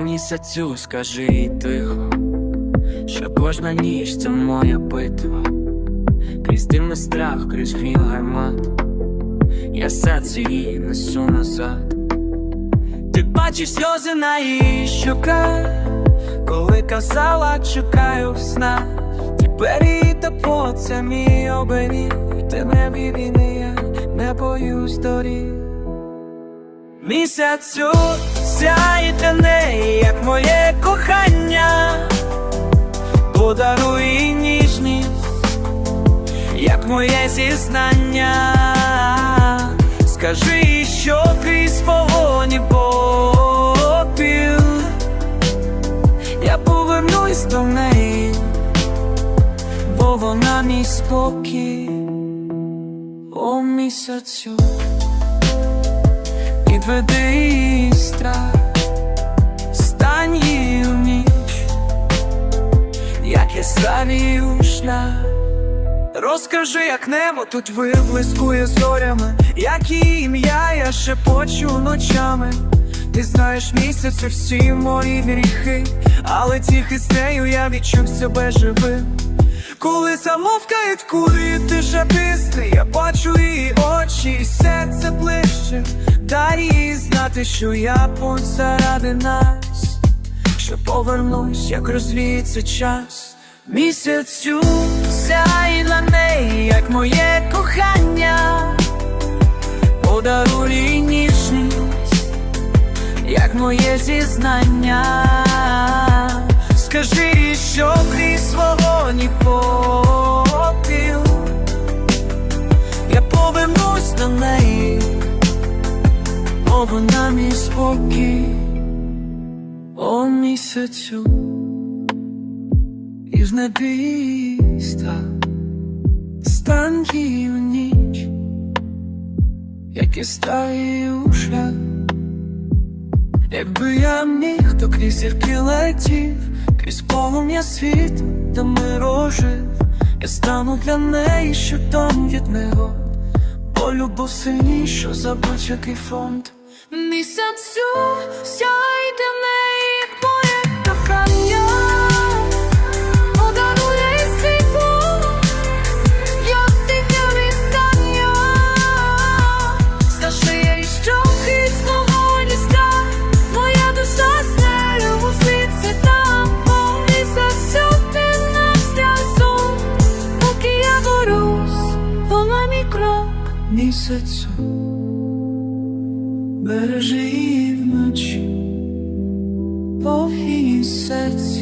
місяцю скажи їй тихо, що кожна ніч це моя битва, крізь і страх, крізь гріх гармат, я серце її несу назад. Ти бачиш сльози на її щоках, коли казала, чекаю в снах. Тепер її тепло, це мій оберіг, ти не війни, я не боюсь доріг. Місяцю сяє для неї, як моє кохання, подаруй їй ніжність, як моє зізнання, скажи, їй, що крізь полоні попіл, я повернусь до неї, бо вона мій спокій, о місяцю. Підведи її страх, стань її в ніч, як я ставію шлях. Розкажи, як небо тут виблискує зорями, як її ім'я я шепочу ночами. Ти знаєш місяцю всі мої гріхи, але тільки з нею я відчув себе живим. Коли замовкають курити шаписти, я бачу її очі, і серце ближче. Дай їй знати, що я тут заради нас, що повернусь, як розвіється час. Місяцю сяй на неї, як моє кохання, подаруй ніжність, як моє зізнання. Скажи, що крізь бо вона мій спокій, о місяцю, і в небіста. Стань її в ніч, як і стаю шлях. Якби я міг, то крізь зірки летів, крізь полум'я світу, де миру жив, я стану для неї щитом від негод, бо любов сильніша за будь-який фронт. Місяцю сяйте в неї, моє кохання, подарує світло, як тихе вітання. Моя душа з нею у там, поки я борюсь, вона крок. Місяцю бережи її вночі, в серці